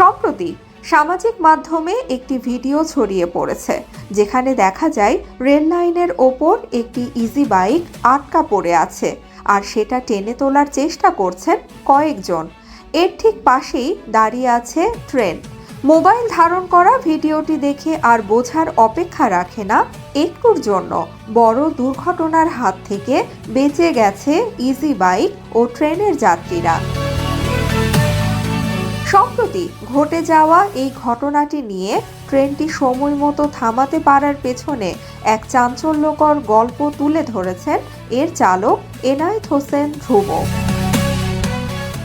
সম্প্রতি সামাজিক মাধ্যমে একটি ভিডিও ছড়িয়ে পড়েছে, যেখানে দেখা যায় রেল লাইনের ওপর একটি ইজি বাইক আটকা পড়ে আছে আর সেটা টেনে তোলার চেষ্টা করছেন কয়েকজন। এর ঠিক পাশেই দাঁড়িয়ে আছে ট্রেন। মোবাইল ধারণ করা ভিডিওটি দেখে আর বোঝার অপেক্ষা রাখে না একটুর জন্য। বড় দুর্ঘটনার হাত থেকে বেঁচে গেছে ইজি বাইক ও ট্রেনের যাত্রীরা। সম্প্রতি ঘটে যাওয়া এই ঘটনাটি নিয়ে ট্রেনটি সময় মতো থামাতে পারার পেছনে এক চাঞ্চল্যকর গল্প তুলে ধরেছেন এর চালক এনায়েত হোসেন ধ্রুব।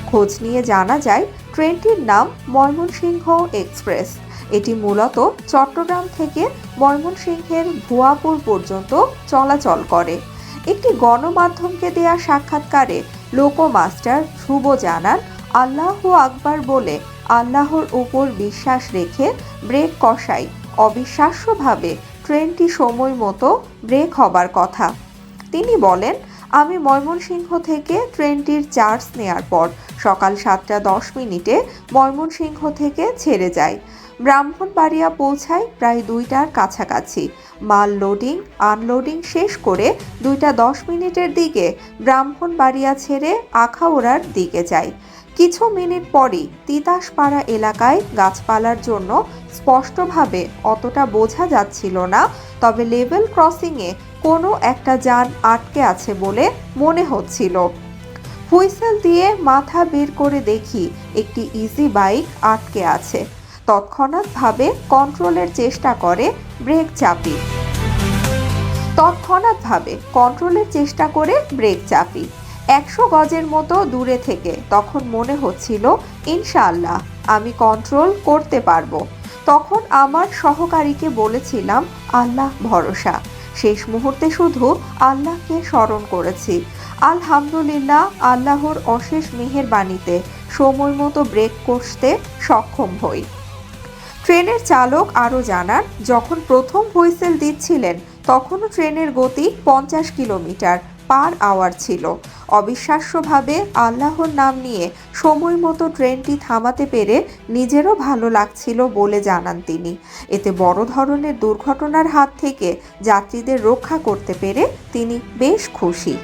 খোঁজ নিয়ে জানা যায়, ট্রেনটির নাম ময়মনসিংহ এক্সপ্রেস। এটি মূলত চট্টগ্রাম থেকে ময়মনসিংহের ভুয়াপুর পর্যন্ত চলাচল করে। একটি গণমাধ্যমকে দেয়া সাক্ষাৎকারে লোকোমাস্টার ধ্রুব জানান, আল্লাহ আকবার বলে আল্লাহর উপর বিশ্বাস রেখে ব্রেক কষাই। অবিশ্বাস্যভাবে ট্রেনটি সময় মতো ব্রেক হবার কথা। তিনি বলেন, আমি ময়মনসিংহ থেকে ট্রেনটির চার্জ নেয়ার পর সকাল সাতটা দশ মিনিটে ময়মনসিংহ থেকে ছেড়ে যায় ব্রাহ্মণবাড়িয়া পৌঁছায় প্রায় দুইটার কাছাকাছি। মাল লোডিং, আনলোডিং শেষ করে দুইটা দশ মিনিটের দিকে ব্রাহ্মণবাড়িয়া ছেড়ে আখাউড়ার দিকে যাই। কিছু মিনিট পরই তিতাসপাড়া এলাকায় গাছপালার জন্য স্পষ্টভাবে অতটা বোঝা যাচ্ছিল না, তবে লেভেল ক্রসিংয়ে কোনো একটা যান আটকে আছে বলে মনে হচ্ছিল। হুইসেল দিয়ে মাথা বের করে দেখি একটি ইজি বাইক আটকে আছে। তৎক্ষণাৎভাবে কন্ট্রোলের চেষ্টা করে ব্রেক চাপি। তৎক্ষণাৎভাবে কন্ট্রোলের চেষ্টা করে ব্রেক চাপি। একশো গজের মতো দূরে থেকে। তখন মনে হচ্ছিল, ইনশাআল্লাহ, আমি কন্ট্রোল করতে পারব। তখন আমার সহকারীকে বলেছিলাম, আল্লাহ ভরসা। শেষ মুহূর্তে শুধু আল্লাহকে স্মরণ করেছি। আলহামদুলিল্লাহ, আল্লাহর অশেষ মেহেরবাণীতে সময় মতো ব্রেক কষতে সক্ষম হই। ট্রেনের চালক আরও জানান, যখন প্রথম হুইসেল দিচ্ছিলেন, তখনও ট্রেনের গতি পঞ্চাশ কিলোমিটার পার আওয়ার ছিল। অবিশ্বাস্যভাবে আল্লাহর নাম নিয়ে সময় মতো ট্রেনটি থামাতে পেরে নিজেরও ভালো লাগছিল বলে জানান তিনি। এতে বড় ধরনের দুর্ঘটনার হাত থেকে যাত্রীদের রক্ষা করতে পেরে তিনি বেশ খুশি।